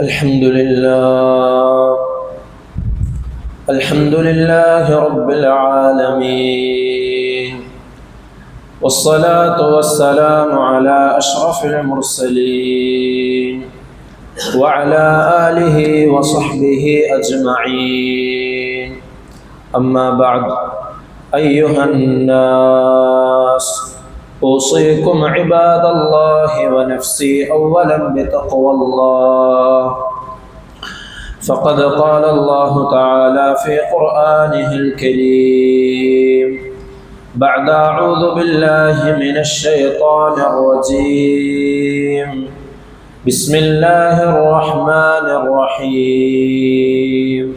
الحمد لله. الحمد لله رب العالمين. والصلاة والسلام على أشرف المرسلين وعلى آله وصحبه أجمعين. أما بعد أيها الناس أوصيكم عباد الله ونفسي أولا بتقوى الله. فقد قال الله تعالى في قرآنه الكريم بعد أعوذ بالله من الشيطان الرجيم. بسم الله الرحمن الرحيم.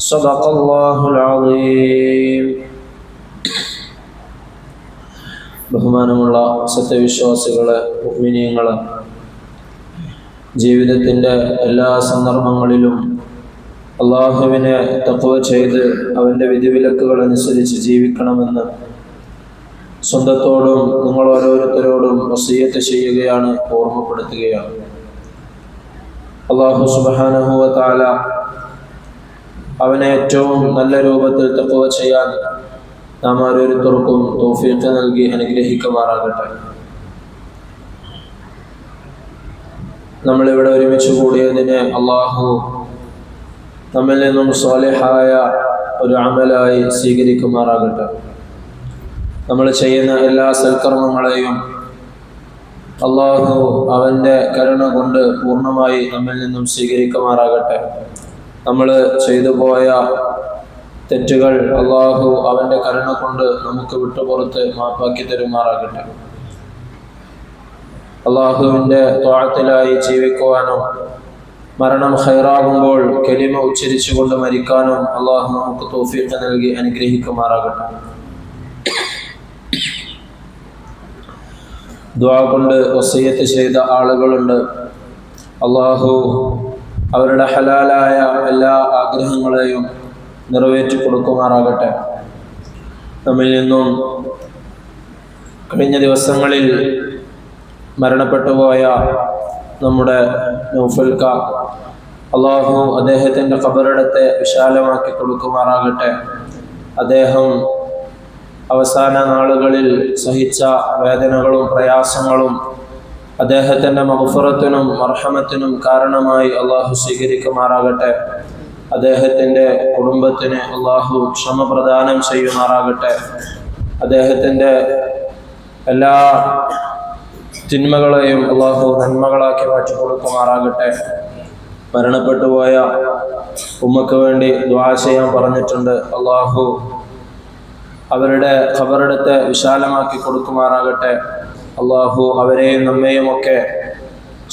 صدق الله العظيم ബഹുമാനമുള്ള സത്യവിശ്വാസികളെ മുഗ്മിനീങ്ങളെ ജീവിതത്തിൻ്റെ എല്ലാ സന്ദർഭങ്ങളിലും അള്ളാഹുവിനെ തത്വ ചെയ്ത് അവൻ്റെ വിധിവിലക്കുകൾ അനുസരിച്ച് ജീവിക്കണമെന്ന് സ്വന്തത്തോടും നിങ്ങൾ ഓരോരുത്തരോടും വസീയത്ത് ചെയ്യുകയാണ് ഓർമ്മപ്പെടുത്തുകയാണ് അള്ളാഹു സുബാനഹുവ താല അവനെ ഏറ്റവും നല്ല രൂപത്തിൽ തക്കുക ചെയ്യാൻ നാം ഓരോരുത്തർക്കും തോഫീക്ക് നൽകി അനുഗ്രഹിക്കുമാറാകട്ടെ. നമ്മളിവിടെ ഒരുമിച്ച് കൂടിയതിനെ അള്ളാഹു നമ്മിൽ നിന്നും സ്വാലിഹായ ഒരു അമലായി സ്വീകരിക്കുമാറാകട്ടെ. നമ്മൾ ചെയ്യുന്ന എല്ലാ സൽക്കർമ്മങ്ങളെയും അള്ളാഹു അവന്റെ കരുണ കൊണ്ട് പൂർണമായി നമ്മിൽ നിന്നും സ്വീകരിക്കുമാറാകട്ടെ. നമ്മൾ ചെയ്തു പോയ തെറ്റുകൾ അള്ളാഹു അവന്റെ കരുണ കൊണ്ട് നമുക്ക് വിട്ടുപുറത്ത് മാപ്പാക്കി തരുമാറാകട്ടെ. അള്ളാഹുവിന്റെ ത്വാഴത്തിലായി ജീവിക്കുവാനും മരണം ഹൈറാകുമ്പോൾ കെലിമ ഉച്ചരിച്ചുകൊണ്ട് മരിക്കാനും അള്ളാഹു നമുക്ക് തോഫീക്ക് നൽകി അനുഗ്രഹിക്കുമാറാകട്ടെ. ദ്വാ കൊണ്ട് വസീയത്ത് ചെയ്ത ആളുകളുണ്ട്. അള്ളാഹു അവരുടെ ഹലാലായ എല്ലാ ആഗ്രഹങ്ങളെയും നിറവേറ്റി കൊടുക്കുമാറാകട്ടെ നമ്മിൽ നിന്നും കഴിഞ്ഞ ദിവസങ്ങളിൽ മരണപ്പെട്ടുപോയ നമ്മുടെ നൗഫൽക്ക അള്ളാഹു അദ്ദേഹത്തിന്റെ ഖബറിടത്തെ വിശാലമാക്കി കൊടുക്കുമാറാകട്ടെ. അദ്ദേഹം അവസാന നാളുകളിൽ സഹിച്ച വേദനകളും പ്രയാസങ്ങളും അദ്ദേഹത്തിന്റെ മഹഫുറത്തിനും മർഹമത്തിനും കാരണമായി അള്ളാഹു സ്വീകരിക്കുമാറാകട്ടെ. അദ്ദേഹത്തിന്റെ കുടുംബത്തിന് അള്ളാഹു ക്ഷമ പ്രദാനം ചെയ്യുമാറാകട്ടെ. അദ്ദേഹത്തിന്റെ എല്ലാ തിന്മകളെയും അള്ളാഹു നന്മകളാക്കി മാറ്റി കൊടുക്കുമാറാകട്ടെ. മരണപ്പെട്ടു പോയ ഉമ്മക്ക് വേണ്ടി ദ്വാ ചെയ്യാൻ പറഞ്ഞിട്ടുണ്ട്. അള്ളാഹു അവരുടെ ഖബറിടത്തെ വിശാലമാക്കി കൊടുക്കുമാറാകട്ടെ. അള്ളാഹു അവരെയും ഒക്കെ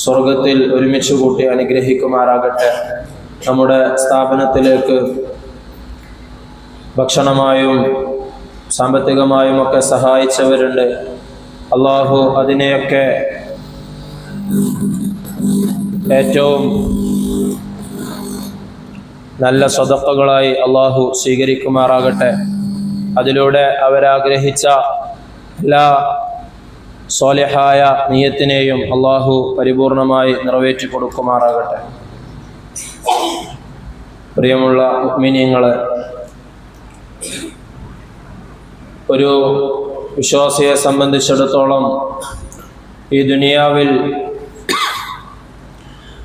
സ്വർഗത്തിൽ ഒരുമിച്ച് കൂട്ടി അനുഗ്രഹിക്കുമാറാകട്ടെ. നമ്മുടെ സ്ഥാപനത്തിലേക്ക് ഭക്ഷണമായും സാമ്പത്തികമായും ഒക്കെ സഹായിച്ചവരുണ്ട്. അള്ളാഹു അതിനെയൊക്കെ ഏറ്റവും നല്ല സ്വതപ്പകളായി അള്ളാഹു സ്വീകരിക്കുമാറാകട്ടെ. അതിലൂടെ അവരാഗ്രഹിച്ച എല്ലാ സ്വാലിഹായ നീയത്തിനെയും അള്ളാഹു പരിപൂർണമായി നിറവേറ്റി കൊടുക്കുമാറാകട്ടെ പ്രിയമുള്ള മിനിയങ്ങളെ ഒരു വിശ്വാസിയെ സംബന്ധിച്ചിടത്തോളം ഈ ദുനിയാവിൽ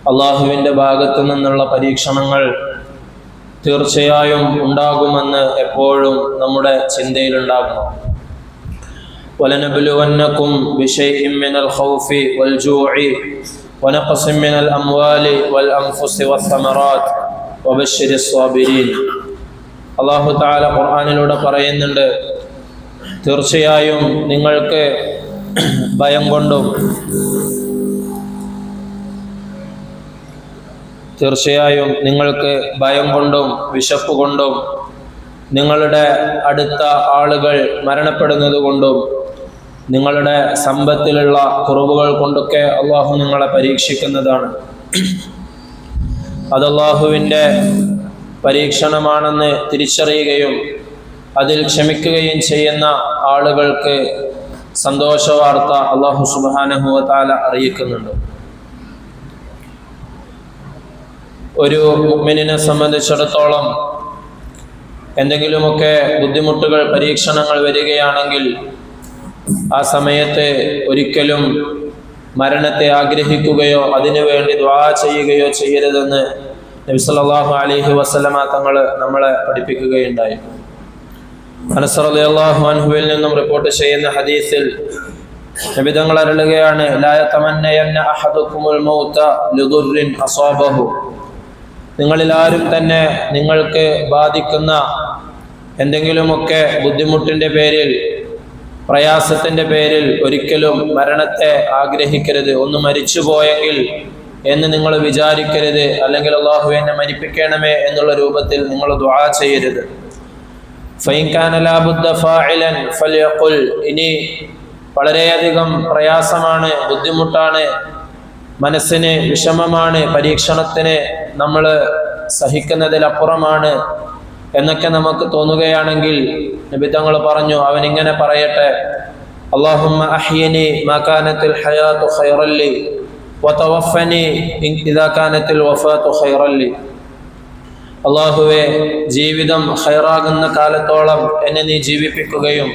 അള്ളാഹുവിന്റെ ഭാഗത്തു നിന്നുള്ള പരീക്ഷണങ്ങൾ തീർച്ചയായും ഉണ്ടാകുമെന്ന് എപ്പോഴും നമ്മുടെ ചിന്തയിലുണ്ടാകണം ولنبلونكم بشيء من الخوف والجوع ونقص من الأموال والأنفس والثمرات وبشر الصابرين അള്ളാഹു താല ഖുർആാനിലൂടെ പറയുന്നുണ്ട് തീർച്ചയായും നിങ്ങൾക്ക് ഭയം കൊണ്ടും തീർച്ചയായും നിങ്ങൾക്ക് ഭയം കൊണ്ടും വിശപ്പ് കൊണ്ടും നിങ്ങളുടെ അടുത്ത ആളുകൾ മരണപ്പെടുന്നത് കൊണ്ടും നിങ്ങളുടെ സമ്പത്തിലുള്ള കുറവുകൾ കൊണ്ടൊക്കെ അള്ളാഹു നിങ്ങളെ പരീക്ഷിക്കുന്നതാണ്. അത് അള്ളാഹുവിന്റെ പരീക്ഷണമാണെന്ന് തിരിച്ചറിയുകയും അതിൽ ക്ഷമിക്കുകയും ചെയ്യുന്ന ആളുകൾക്ക് സന്തോഷ വാർത്ത അള്ളാഹു സുബാനഹുവത്താല അറിയിക്കുന്നുണ്ട്. ഒരു മുഅ്മിനിനെ സംബന്ധിച്ചിടത്തോളം എന്തെങ്കിലുമൊക്കെ ബുദ്ധിമുട്ടുകൾ പരീക്ഷണങ്ങൾ വരികയാണെങ്കിൽ ആ സമയത്തെ ഒരിക്കലും മരണത്തെ ആഗ്രഹിക്കുകയോ അതിനുവേണ്ടി ദ്വാ ചെയ്യുകയോ ചെയ്യരുതെന്ന് നബി സല്ലല്ലാഹു വസ്ലമ തങ്ങൾ നമ്മളെ പഠിപ്പിക്കുകയുണ്ടായി. അനസ് റളിയല്ലാഹു അൻഹുവിൽ നിന്നും റിപ്പോർട്ട് ചെയ്യുന്ന ഹദീസിൽ നബി തങ്ങൾ അരുളുകയാണ് നിങ്ങളിൽ ആരും തന്നെ നിങ്ങൾക്ക് ബാധിക്കുന്ന എന്തെങ്കിലുമൊക്കെ ബുദ്ധിമുട്ടിന്റെ പേരിൽ പ്രയാസത്തിന്റെ പേരിൽ ഒരിക്കലും മരണത്തെ ആഗ്രഹിക്കരുത്. ഒന്ന് മരിച്ചു പോയെങ്കിൽ എന്ന് നിങ്ങൾ വിചാരിക്കരുത്. അല്ലെങ്കിൽ അള്ളാഹു എന്നെ മരിപ്പിക്കണമേ എന്നുള്ള രൂപത്തിൽ നിങ്ങൾ ദ്വാ ചെയ്യരുത്. ഇനി വളരെയധികം പ്രയാസമാണ് ബുദ്ധിമുട്ടാണ് മനസ്സിന് വിഷമമാണ് പരീക്ഷണത്തിന് നമ്മൾ സഹിക്കുന്നതിലപ്പുറമാണ്. എന്നൊക്കെ നമുക്ക് തോന്നുകയാണെങ്കിൽ നബി തങ്ങൾ പറഞ്ഞു അവൻ ഇങ്ങനെ പറയട്ടെ അള്ളാഹുവെ ജീവിതം ഹൈറാകുന്ന കാലത്തോളം എന്നെ നീ ജീവിപ്പിക്കുകയും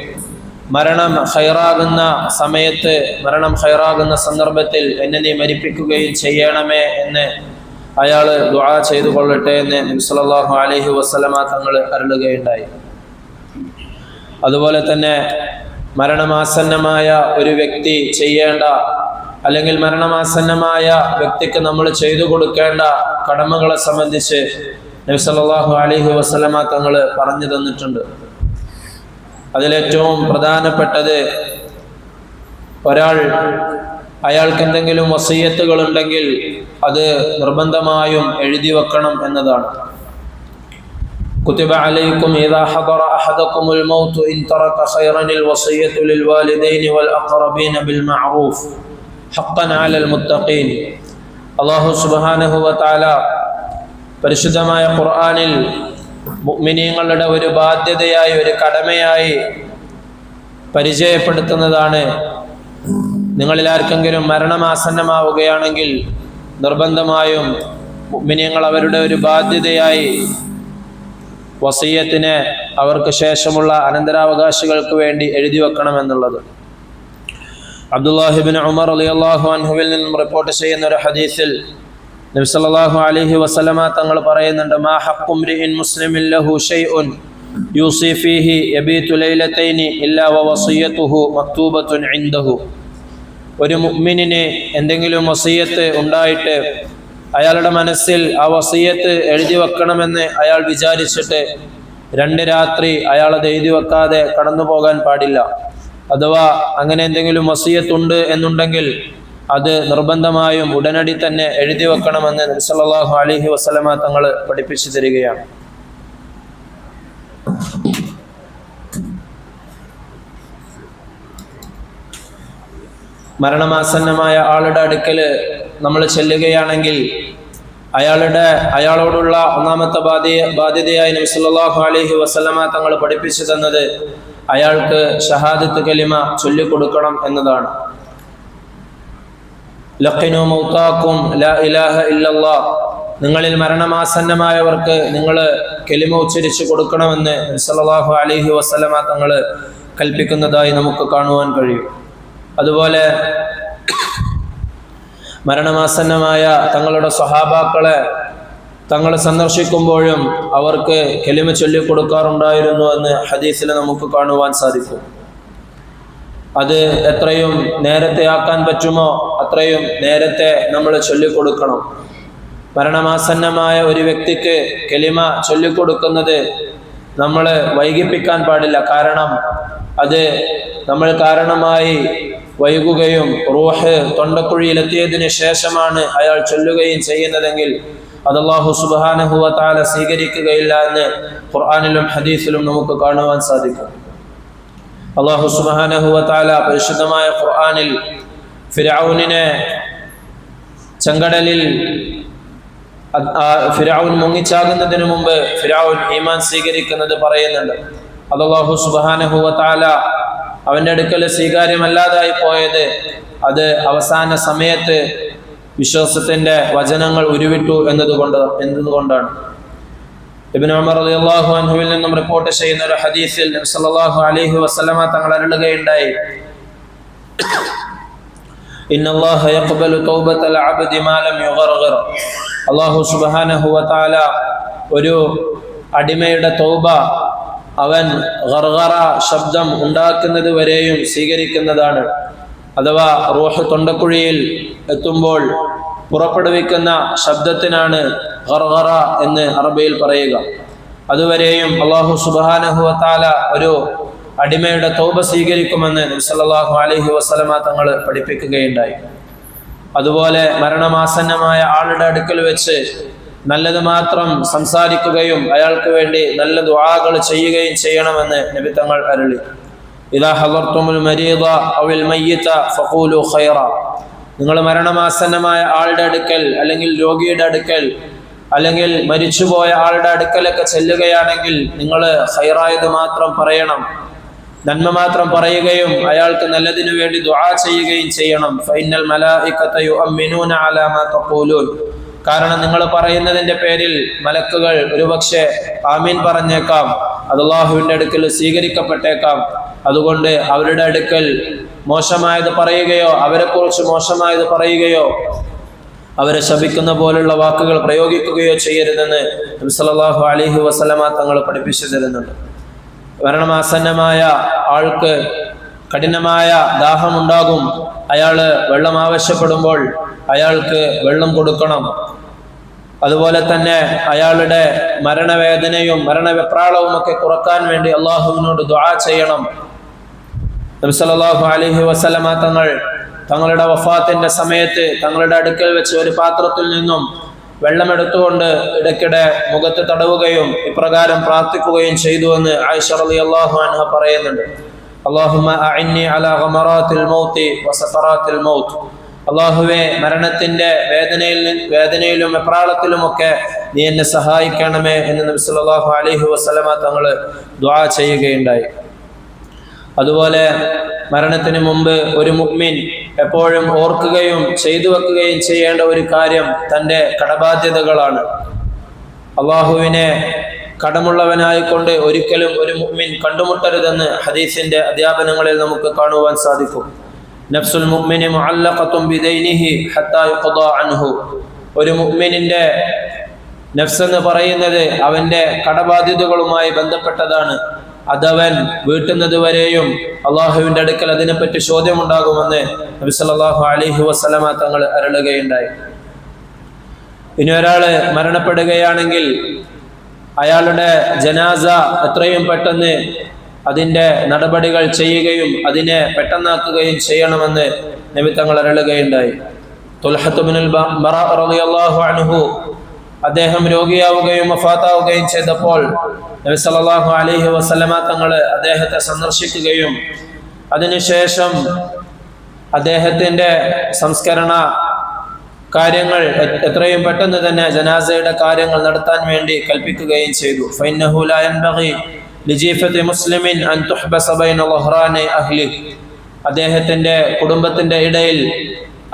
മരണം ഹൈറാകുന്ന സമയത്ത് മരണം ഹൈറാകുന്ന സന്ദർഭത്തിൽ എന്നെ നീ മരിപ്പിക്കുകയും ചെയ്യണമേ എന്ന് അയാൾ ദുആ ചെയ്തു കൊള്ളട്ടെ എന്ന് നബ്സലാഹു അലൈഹി വസ്ലമ തങ്ങൾ അരുളുകയുണ്ടായി. അതുപോലെ തന്നെ മരണമാസന്നമായ ഒരു വ്യക്തി ചെയ്യേണ്ട അല്ലെങ്കിൽ മരണമാസന്നമായ വ്യക്തിക്ക് നമ്മൾ ചെയ്തു കൊടുക്കേണ്ട കടമകളെ സംബന്ധിച്ച് നബി സല്ലല്ലാഹു അലൈഹി വസല്ലമ തങ്ങൾ പറഞ്ഞു തന്നിട്ടുണ്ട്. അതിലേറ്റവും പ്രധാനപ്പെട്ടത് ഒരാൾ അയാൾക്ക് എന്തെങ്കിലും വസീയത്തുകൾ ഉണ്ടെങ്കിൽ അത് നിർബന്ധമായും എഴുതി വെക്കണം എന്നതാണ് كتب عليكم إذا حضر أحدكم الموت إن ترك خيرا الوصية للوالدين والأقربين بالمعروف حقا على المتقين الله سبحانه وتعالى പരിശുദ്ധമായ ഖുർആനിൽ മുഅ്മിനീങ്ങളുടെ ഒരു ബാധ്യതയായി ഒരു കടമയായി പരിചയപ്പെടുത്തുന്നതാണ് നിങ്ങളിൽ ആർക്കെങ്കിലും മരണമാസന്നമാവുകയാണെങ്കിൽ നിർബന്ധമായും മിനിയങ്ങൾ അവരുടെ ഒരു ബാധ്യതയായി വസീയത്തിനെ അവർക്ക് ശേഷമുള്ള അനന്തരാവകാശികൾക്ക് വേണ്ടി എഴുതി വെക്കണമെന്നുള്ളത്. അബ്ദുല്ലാഹിബിൻ ഉമർ അലി അള്ളാഹു അൻഹുവിൽ നിന്നും റിപ്പോർട്ട് ചെയ്യുന്ന ഒരു ഹദീസിൽ നബി സല്ലല്ലാഹു അലൈഹി വസല്ലമ തങ്ങൾ പറയുന്നുണ്ട് മാ റിഇൻ മുസ്ലിമിൻ ലഹു ഷൈഉൻ യൂസിഫീഹി യബീതു ലൈലതൈനി ഇല്ലാ വവസിയതുഹു മക്തൂബത്തുൻ ഇൻദഹു. ഒരു മുഗ്മിനിന് എന്തെങ്കിലും വസീയത്ത് ഉണ്ടായിട്ട് അയാളുടെ മനസ്സിൽ ആ വസീയത്ത് എഴുതി വെക്കണമെന്ന് അയാൾ വിചാരിച്ചിട്ട് രണ്ട് രാത്രി അയാൾ അത് എഴുതി വെക്കാതെ കടന്നു പോകാൻ പാടില്ല. അഥവാ അങ്ങനെ എന്തെങ്കിലും വസീയത്തുണ്ട് എന്നുണ്ടെങ്കിൽ അത് നിർബന്ധമായും ഉടനടി തന്നെ എഴുതി വെക്കണമെന്ന് നബിസല്ലാഹു അലഹി വസ്ലമ തങ്ങൾ പഠിപ്പിച്ചു തരികയാണ്. മരണമാസന്നമായ ആളുടെ അടുക്കൽ നമ്മൾ ചെല്ലുകയാണെങ്കിൽ അയാളുടെ അയാളോടുള്ള ഒന്നാമത്തെ ബാധ്യ ബാധ്യതയായി നബി അലഹി വസ്ലമ തങ്ങൾ പഠിപ്പിച്ചു തന്നത് അയാൾക്ക് ഷഹാദത്ത് കലിമ ചൊല്ലിക്കൊടുക്കണം എന്നതാണ്. ലഖിനു മൗത്താക്കും ലാ ഇലാഹ നിങ്ങളിൽ മരണമാസന്നമായവർക്ക് നിങ്ങൾ കെലിമ ഉച്ചരിച്ചു കൊടുക്കണമെന്ന് നബി അലഹി വസ്ലമ തങ്ങൾ കൽപ്പിക്കുന്നതായി നമുക്ക് കാണുവാൻ കഴിയും. അതുപോലെ മരണമാസന്നമായ തങ്ങളുടെ സ്വഹാബാക്കളെ തങ്ങൾ സന്ദർശിക്കുമ്പോഴും അവർക്ക് കെലിമ ചൊല്ലിക്കൊടുക്കാറുണ്ടായിരുന്നു എന്ന് ഹദീസിൽ നമുക്ക് കാണുവാൻ സാധിക്കും. അത് എത്രയും നേരത്തെ ആക്കാൻ പറ്റുമോ അത്രയും നേരത്തെ നമ്മൾ ചൊല്ലിക്കൊടുക്കണം മരണമാസന്നമായ ഒരു വ്യക്തിക്ക് കെലിമ ചൊല്ലിക്കൊടുക്കുന്നത് നമ്മൾ വൈകിപ്പിക്കാൻ പാടില്ല. കാരണം അത് നമ്മൾ കാരണമായി വൈകുകയും റൂഹ് തൊണ്ടക്കുഴിയിലെത്തിയതിന് ശേഷമാണ് അയാൾ ചൊല്ലുകയും ചെയ്യുന്നതെങ്കിൽ അത് അള്ളാഹു സുബാനഹുവ സ്വീകരിക്കുകയില്ല എന്ന് ഖുർആാനിലും ഹദീസിലും നമുക്ക് കാണുവാൻ സാധിക്കും. അള്ളാഹു സുബാനഹുവ പരിശുദ്ധമായ ഖുർആാനിൽ ഫിരൌനിനെ ചെങ്കടലിൽ ഫിരാവുൻ മുങ്ങിച്ചാകുന്നതിന് മുമ്പ് ഫിരാവുൻ ഈമാൻ സ്വീകരിക്കുന്നത് പറയുന്നുണ്ട്. അത് അള്ളാഹു സുബാനഹുവ അവന്റെ അടുക്കൽ സ്വീകാര്യമല്ലാതായി പോയത്. അത് അവസാന സമയത്ത് വിശ്വാസത്തിന്റെ വചനങ്ങൾ ഉരുവിട്ടു എന്നതുകൊണ്ട് എന്നതുകൊണ്ടാണ്. ഇബിൻ ഉമർ റളിയല്ലാഹു അൻഹുവിൽ നിന്നും റിപ്പോർട്ട് ചെയ്യുന്ന ഒരു ഹദീസിൽ നബി സല്ലല്ലാഹു അലൈഹി വസല്ലമ തങ്ങൾ അരുളുകയുണ്ടായി. ഇന്നല്ലാഹ യഖ്ബലു തൗബത്തൽ അബ്ദി മാ ലം യുഗർഗർ. അല്ലാഹു സുബ്ഹാനഹു വ തആല ഒരു അടിമയുടെ തൗബ അവൻ ഗർഗറ ശബ്ദം ഉണ്ടാക്കുന്നത് വരെയും സ്വീകരിക്കുന്നതാണ്. അഥവാ റൂഹ് തൊണ്ടക്കുഴിയിൽ എത്തുമ്പോൾ പുറപ്പെടുവിക്കുന്ന ശബ്ദത്തിനാണ് ഗർഗറ എന്ന് അറബിയിൽ പറയുക. അതുവരെയും അള്ളാഹു സുബാനഹുവത്താല ഒരു അടിമയുടെ തൗബ സ്വീകരിക്കുമെന്ന് നബ്സല്ലാഹു അലഹി വസ്ലമ തങ്ങൾ പഠിപ്പിക്കുകയുണ്ടായി. അതുപോലെ മരണമാസന്നമായ ആളുടെ അടുക്കൽ വെച്ച് നല്ലത് മാത്രം സംസാരിക്കുകയും അയാൾക്ക് വേണ്ടി നല്ല ദുആകൾ ചെയ്യുകയും ചെയ്യണമെന്ന് നബി തങ്ങൾ അരുളി. ഇതാ ഹലർത്തുമുൽ മരീദ അവിൽ മയ്യത്ത ഫഖൂലു ഖൈറ. നിങ്ങൾ മരണമാസന്നമായ ആളുടെ അടുക്കൽ അല്ലെങ്കിൽ രോഗിയുടെ അടുക്കൽ അല്ലെങ്കിൽ മരിച്ചുപോയ ആളുടെ അടുക്കലൊക്കെ ചെല്ലുകയാണെങ്കിൽ നിങ്ങൾ ഹൈറായത് മാത്രം പറയണം. നന്മ മാത്രം പറയുകയും അയാൾക്ക് നല്ലതിനു വേണ്ടി ദുആ ചെയ്യുകയും ചെയ്യണം. ഫൈനൽ മലായിക്കത്ത അമ്മിനൂന അലാ മാ തഖൂലൂൻ. കാരണം നിങ്ങൾ പറയുന്നതിന്റെ പേരിൽ മലക്കുകൾ ഒരുപക്ഷെ ആമീൻ പറഞ്ഞേക്കാം. അത് അള്ളാഹുവിന്റെ അടുക്കൽ സ്വീകരിക്കപ്പെട്ടേക്കാം. അതുകൊണ്ട് അവരുടെ അടുക്കൽ മോശമായത് പറയുകയോ അവരെക്കുറിച്ച് മോശമായത് പറയുകയോ അവരെ ശപിക്കുന്ന പോലുള്ള വാക്കുകൾ പ്രയോഗിക്കുകയോ ചെയ്യരുതെന്ന് സല്ലല്ലാഹു അലൈഹി വസല്ലമ തങ്ങൾ പഠിപ്പിച്ചു തരുന്നുണ്ട് മരണമാസന്നമായ ആൾക്ക് കഠിനമായ ദാഹമുണ്ടാകും. അയാൾ വെള്ളം ആവശ്യപ്പെടുമ്പോൾ അയാൾക്ക് വെള്ളം കൊടുക്കണം. അതുപോലെ തന്നെ അയാളുടെ മരണവേദനയും മരണവെപ്രാളവും ഒക്കെ കുറയ്ക്കാൻ വേണ്ടി അള്ളാഹുവിനോട് ദുആ ചെയ്യണം. നബ്സലാഹു അലൈഹി വസല്ലമ തങ്ങൾ തങ്ങളുടെ വഫാത്തിന്റെ സമയത്ത് തങ്ങളുടെ അടുക്കൽ വെച്ച് ഒരു പാത്രത്തിൽ നിന്നും വെള്ളമെടുത്തുകൊണ്ട് ഇടയ്ക്കിടെ മുഖത്ത് തടവുകയും ഇപ്രകാരം പ്രാർത്ഥിക്കുകയും ചെയ്തു എന്ന് ആയിഷ അള്ളാഹു അൻഹ പറയുന്നുണ്ട്. അഇന്നി അലാ ഗമറാത്തിൽ മൗത്തി വസഫറാത്തിൽ മൗത്ത്. അള്ളാഹുവെ മരണത്തിന്റെ വേദനയിൽ വേദനയിലും എപ്രാളത്തിലുമൊക്കെ നീ എന്നെ സഹായിക്കണമേ എന്ന് നബി സല്ലല്ലാഹു അലൈഹി വസല്ലമ തങ്ങൾ ദ്വാ ചെയ്യുകയുണ്ടായി. അതുപോലെ മരണത്തിന് മുമ്പ് ഒരു മുഅ്മിൻ എപ്പോഴും ഓർക്കുകയും ചെയ്തു വെക്കുകയും ചെയ്യേണ്ട ഒരു കാര്യം തന്റെ കടബാധ്യതകളാണ്. അള്ളാഹുവിനെ കടമുള്ളവനായിക്കൊണ്ട് ഒരിക്കലും ഒരു മുഅ്മിൻ കണ്ടുമുട്ടരുതെന്ന് ഹദീസിന്റെ അധ്യാപനങ്ങളിൽ നമുക്ക് കാണുവാൻ സാധിക്കും. നഫ്സുൽ മുഅ്മിനി മുഅല്ലഖത്തും ബിദൈനിഹി ഹത്താ യുഖദാ അൻഹു ഒരു മുഅ്മിനിന്റെ നഫ്സ് എന്ന് പറയുന്നത് അവന്റെ കടബാധ്യതകളുമായി ബന്ധപ്പെട്ടതാണ്. അതവൻ വീട്ടുന്നത് വരെയും അള്ളാഹുവിന്റെ അടുക്കൽ അതിനെപ്പറ്റി ചോദ്യമുണ്ടാകുമെന്ന് നബി സല്ലല്ലാഹു അലൈഹി വസല്ലമ തങ്ങൾ അരുളുകയുണ്ടായി. ഇനി ഒരാൾ മരണപ്പെടുകയാണെങ്കിൽ അയാളുടെ ജനാസ എത്രയും പെട്ടെന്ന് അതിന്റെ നടപടികൾ ചെയ്യുകയും അതിനെ പെട്ടെന്നാക്കുകയും ചെയ്യണമെന്ന് നബി തങ്ങൾ അരുളുകയുണ്ടായി. അൻഹു അദ്ദേഹം രോഗിയാവുകയും വഫാത്താവുകയും ചെയ്തപ്പോൾ നബി സല്ലല്ലാഹു അലൈഹി വസല്ലമ തങ്ങൾ അദ്ദേഹത്തെ സന്ദർശിക്കുകയും അതിനുശേഷം അദ്ദേഹത്തിന്റെ സംസ്കരണ കാര്യങ്ങൾ എത്രയും പെട്ടെന്ന് തന്നെ ജനാസയുടെ കാര്യങ്ങൾ നടത്താൻ വേണ്ടി കൽപ്പിക്കുകയും ചെയ്തു. ഫൈനഹു ലാ യൻബഗി ലിജീഫത്തി മുസ്ലിമിൻ അൻ തുഹ്ബസ ബൈന ളഹ്റാനി അഹ്ലി. അദ്ദേഹത്തിന്റെ കുടുംബത്തിന്റെ ഇടയിൽ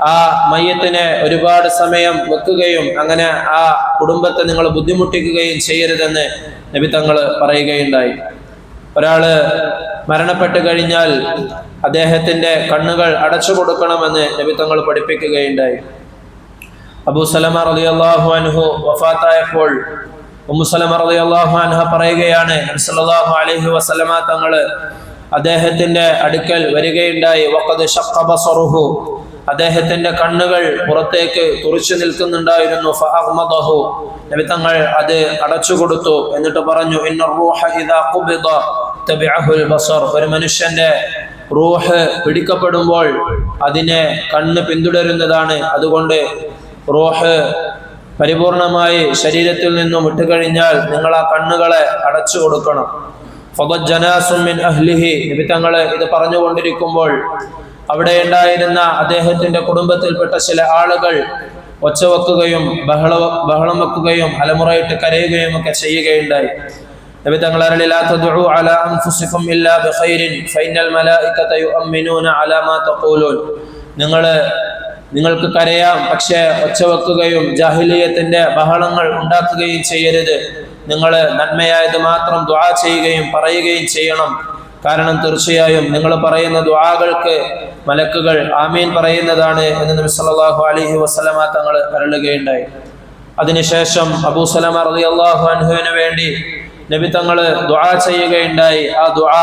ആ മയ്യത്തിനെ ഒരുപാട് സമയം വെക്കുകയും അങ്ങനെ ആ കുടുംബത്തെ നിങ്ങൾ ബുദ്ധിമുട്ടിക്കുകയും ചെയ്യരുതെന്ന് നബി തങ്ങൾ പറയുകയുണ്ടായി. ഒരാൾ മരണപ്പെട്ട് കഴിഞ്ഞാൽ അദ്ദേഹത്തിന്റെ കണ്ണുകൾ അടച്ചു കൊടുക്കണമെന്ന് നബി തങ്ങൾ പഠിപ്പിക്കുകയുണ്ടായി. അബൂ സലമ റളിയല്ലാഹു അൻഹു വഫാത്തായപ്പോൾ പറയുകയാണ് തങ്ങൾ അദ്ദേഹത്തിന്റെ അടുക്കൽ വരികയുണ്ടായി വഖദ് ശഖ ബസറുഹു. അദ്ദേഹത്തിന്റെ കണ്ണുകൾ പുറത്തേക്ക് തുറച്ചു നിൽക്കുന്നുണ്ടായിരുന്നു ഫഅഗ്മദഹു നബി തങ്ങൾ അത് അടച്ചു കൊടുത്തു എന്നിട്ട് പറഞ്ഞു ബസർ. ഒരു മനുഷ്യന്റെ റൂഹ് പിടിക്കപ്പെടുമ്പോൾ അതിനെ കണ്ണ് പിന്തുടരുന്നതാണ്. അതുകൊണ്ട് റൂഹ് പരിപൂർണമായി ശരീരത്തിൽ നിന്നും വിട്ടുകഴിഞ്ഞാൽ നിങ്ങൾ ആ കണ്ണുകളെ അടച്ചു കൊടുക്കണം. ഫബജനാസുമിൻ അഹ്ലിഹി. നബി തങ്ങൾ ഇത് പറഞ്ഞുകൊണ്ടിരിക്കുമ്പോൾ അവിടെ ഉണ്ടായിരുന്ന അദ്ദേഹത്തിന്റെ കുടുംബത്തിൽപ്പെട്ട ചില ആളുകൾ ഒച്ച വെക്കുകയും ബഹള ബഹളം വെക്കുകയും അലമുറയിട്ട് കരയുകയും ഒക്കെ ചെയ്യുകയുണ്ടായി. നബി തങ്ങൾ നിങ്ങൾ നിങ്ങൾക്ക് കരയാം പക്ഷേ ഒച്ച വെക്കുകയും ജാഹിലീയത്തിന്റെ ബഹളങ്ങൾ ഉണ്ടാക്കുകയും ചെയ്യരുത്. നിങ്ങൾ നന്മയായത് മാത്രം ദ്വാ ചെയ്യുകയും പറയുകയും ചെയ്യണം. കാരണം തീർച്ചയായും നിങ്ങൾ പറയുന്ന ദ്വാകൾക്ക് മലക്കുകൾ ആമീൻ പറയുന്നതാണ് എന്ന് നബി സല്ലല്ലാഹു അലൈഹി വസല്ലമ തങ്ങൾ അരുളുകയുണ്ടായി. അതിനുശേഷം അബൂ സലമ റളിയല്ലാഹു അൻഹുവിന് വേണ്ടി നബി തങ്ങൾ ദ്വാ ചെയ്യുകയുണ്ടായി. ആ ദ്വാ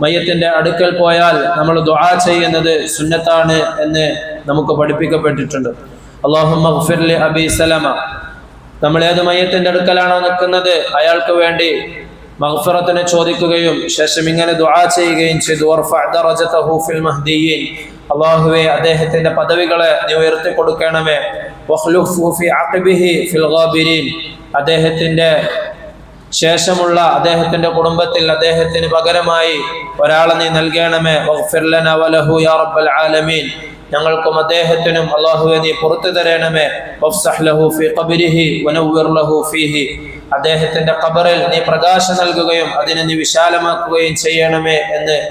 മയ്യത്തിന്റെ അടുക്കൽ പോയാൽ നമ്മൾ ദ്വാ ചെയ്യുന്നത് സുന്നത്താണ് എന്ന് നമുക്ക് പഠിപ്പിക്കപ്പെട്ടിട്ടുണ്ട്. അള്ളാഹു അബി സലമ. നമ്മൾ ഏത് മയത്തിന്റെ അടുക്കലാണോ നിൽക്കുന്നത്? അയാൾക്ക് വേണ്ടി മഹഫറത്തിനെ ചോദിക്കുകയും ശേഷം ഇങ്ങനെ ദുആ ചെയ്യുകയും ചെയ്തു. അള്ളാഹുവെ അദ്ദേഹത്തിന്റെ പദവികളെ നീ ഉയർത്തി കൊടുക്കണമേ. അദ്ദേഹത്തിന്റെ ശേഷമുള്ള അദ്ദേഹത്തിന്റെ കുടുംബത്തിൽ അദ്ദേഹത്തിന് പകരമായി ഒരാളെ നീ നൽകണമേ. ആലമീൻ. ഞങ്ങൾക്കും അദ്ദേഹത്തിനും അള്ളാഹുവെ നീ പുറത്തു തരണമേ. അദ്ദേഹത്തിന്റെ ഖബറിൽ നീ പ്രകാശം നൽകുകയും അതിനെ നീ വിശാലമാക്കുകയും ചെയ്യണമേ എന്ന്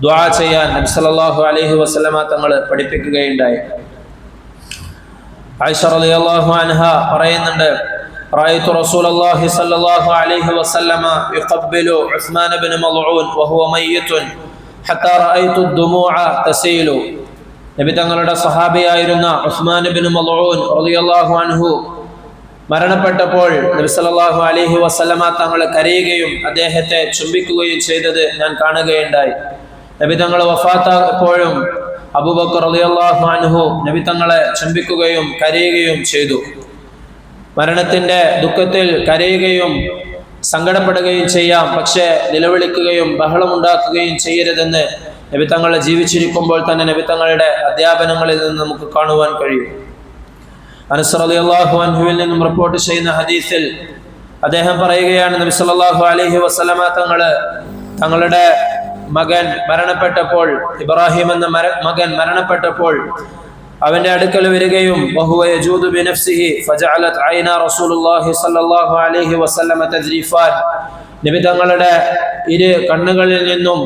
ദ്വാ ചെയ്യാൻ നബ്സലാഹു അലഹി വസ്ലമ തങ്ങൾ പഠിപ്പിക്കുകയുണ്ടായി. ആയിഷ റളിയല്ലാഹു അൻഹ പറയുന്നുണ്ട് رأيت رسول الله صلى الله عليه وسلم يقبل عثمان بن مضعون وهو ميت حتى رأيت الدموع تسيل നബി തങ്ങളുടെ സഹാബിയായിരുന്ന ഉസ്മാൻ ബിൻ മലൂൻ റളിയല്ലാഹു അൻഹു മരണപ്പെട്ടപ്പോൾ നബി സല്ലല്ലാഹു അലൈഹി വസല്ലമ തങ്ങൾ കരയുകയും അദ്ദേഹത്തെ ചുംബിക്കുകയും ചെയ്തത് ഞാൻ കാണുകയുണ്ടായി നബി തങ്ങൾ വഫാത്തായപ്പോഴും അബൂബക്കർ റളിയല്ലാഹു അൻഹു നബി തങ്ങളെ ചുംബിക്കുകയും കരയുകയും ചെയ്തു മരണത്തിന്റെ ദുഃഖത്തിൽ കരയുകയും സങ്കടപ്പെടുകയും ചെയ്യാം. പക്ഷേ നിലവിളിക്കുകയും ബഹളമുണ്ടാക്കുകയും ചെയ്യരുതെന്ന് നബിത്തങ്ങൾ ജീവിച്ചിരിക്കുമ്പോൾ തന്നെ നബിത്തങ്ങളുടെ അധ്യാപനങ്ങളിൽ നിന്ന് നമുക്ക് കാണുവാൻ കഴിയും. അനുസറിയാഹു അൻഹുവിൽ നിന്നും റിപ്പോർട്ട് ചെയ്യുന്ന ഹദീസിൽ അദ്ദേഹം പറയുകയാണ് നബി സല്ലല്ലാഹു അലഹി വസല്ലമ തങ്ങൾ തങ്ങളുടെ മകൻ മരണപ്പെട്ടപ്പോൾ ഇബ്രാഹിം എന്ന മകൻ മരണപ്പെട്ടപ്പോൾ അവന്റെ അടുക്കൽ വരികയും വഹുവ യജൂദു ബിനഫ്സിഹി ഫജഅലത് ഐന റസൂലുള്ളാഹി സ്വല്ലല്ലാഹു അലൈഹി വസല്ലമ തജ്രീഫാൻ. നബി തങ്ങളുടെ ഇരു കണ്ണുകളിൽ നിന്നും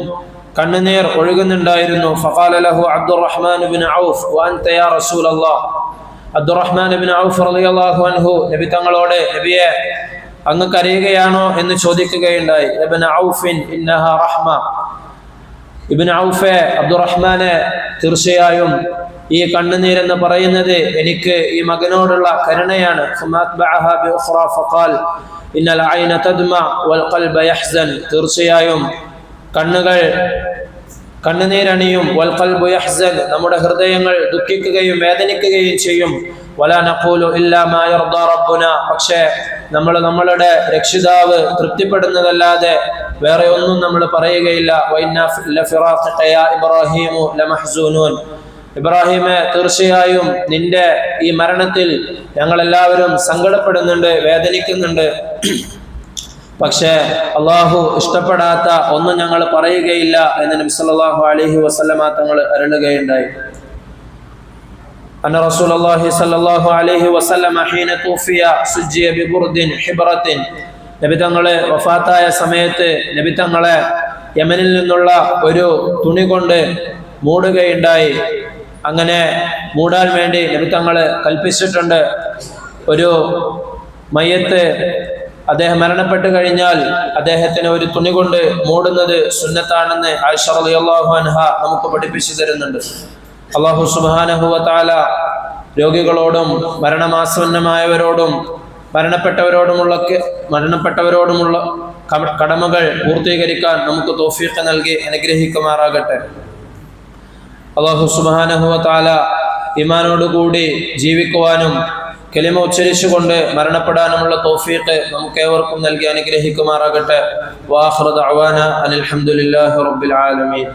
കണ്ണുനീർ ഒഴുകുന്നുണ്ടായിരുന്നു. ഫഖാലഹു അബ്ദുറഹ്മാൻ ബിൻ അബ്ദുറഹ്മാൻ ഔഫ് റളിയല്ലാഹു അൻഹു നബി തങ്ങളോട് നബിയെ അങ്ങ് കരയുകയാണോ? എന്ന് ചോദിക്കുകയുണ്ടായി. ഔഫിൻ ഇന്നഹ റഹ്മ. ഔഫെ അബ്ദുറഹ്മാനെ തീർച്ചയായും ഈ കണ്ണുനീരെന്ന് പറയുന്നത് എനിക്ക് ഈ മകനോടുള്ള കരുണയാണ്. തീർച്ചയായും കണ്ണുകൾ കണ്ണുനീരണിയും നമ്മുടെ ഹൃദയങ്ങൾ ദുഃഖിക്കുകയും വേദനിക്കുകയും ചെയ്യും. വലാ നഖൂലു ഇല്ലാ മാ യർദാ റബ്ബുന. പക്ഷേ നമ്മൾ നമ്മളുടെ രക്ഷിതാവ് തൃപ്തിപ്പെടുന്നതല്ലാതെ വേറെ ഒന്നും നമ്മൾ പറയുകയില്ല. ഇബ്രാഹീമു ലമഹ്സൂനൂൻ. ഇബ്രാഹിമെ തീർച്ചയായും നിന്റെ ഈ മരണത്തിൽ ഞങ്ങൾ എല്ലാവരും സങ്കടപ്പെടുന്നുണ്ട് വേദനിക്കുന്നുണ്ട് പക്ഷേ അള്ളാഹു ഇഷ്ടപ്പെടാത്ത ഒന്നും ഞങ്ങൾ പറയുകയില്ല എന്ന് നബി സല്ലല്ലാഹു അലൈഹി വസല്ലമ തങ്ങൾ അരുളുകയുണ്ടായി أن رسول الله صلى الله عليه وسلم حين توفي سجي ببرد حبرة നബി തങ്ങളെ വഫാത്തായ സമയത്ത് നബി തങ്ങളെ യമനിൽ നിന്നുള്ള ഒരു തുണി കൊണ്ട് മൂടുകയുണ്ടായി അങ്ങനെ മൂടാൻ വേണ്ടി തങ്ങൾ കൽപ്പിച്ചിട്ടുണ്ട്. ഒരു മയ്യത്ത് അദ്ദേഹം മരണപ്പെട്ടു കഴിഞ്ഞാൽ അദ്ദേഹത്തിന് ഒരു തുണി കൊണ്ട് മൂടുന്നത് സുന്നത്താണെന്ന് ആയിഷ അൻഹ നമുക്ക് പഠിപ്പിച്ചു തരുന്നുണ്ട്. അള്ളാഹു സുബ്ഹാനഹു വതആല രോഗികളോടും മരണമാസന്നമായവരോടും മരണപ്പെട്ടവരോടുമുള്ള മരണപ്പെട്ടവരോടുമുള്ള കടമകൾ പൂർത്തീകരിക്കാൻ നമുക്ക് തോഫീഖ് നൽകി അനുഗ്രഹിക്കുമാറാകട്ടെ. അള്ളാഹു സുബ്ഹാനഹു വതആല ഇമാനോടുകൂടി ജീവിക്കുവാനും കലിമ ഉച്ചരിച്ചുകൊണ്ട് മരണപ്പെടാനുമുള്ള തോഫീക്ക് നമുക്ക് ഏവർക്കും നൽകി അനുഗ്രഹിക്കുമാറാകട്ടെ. വാഹ്റദ് അവാന അനിൽഹമുല്ലാഹി റബ്ബിൽ ആലമീൻ.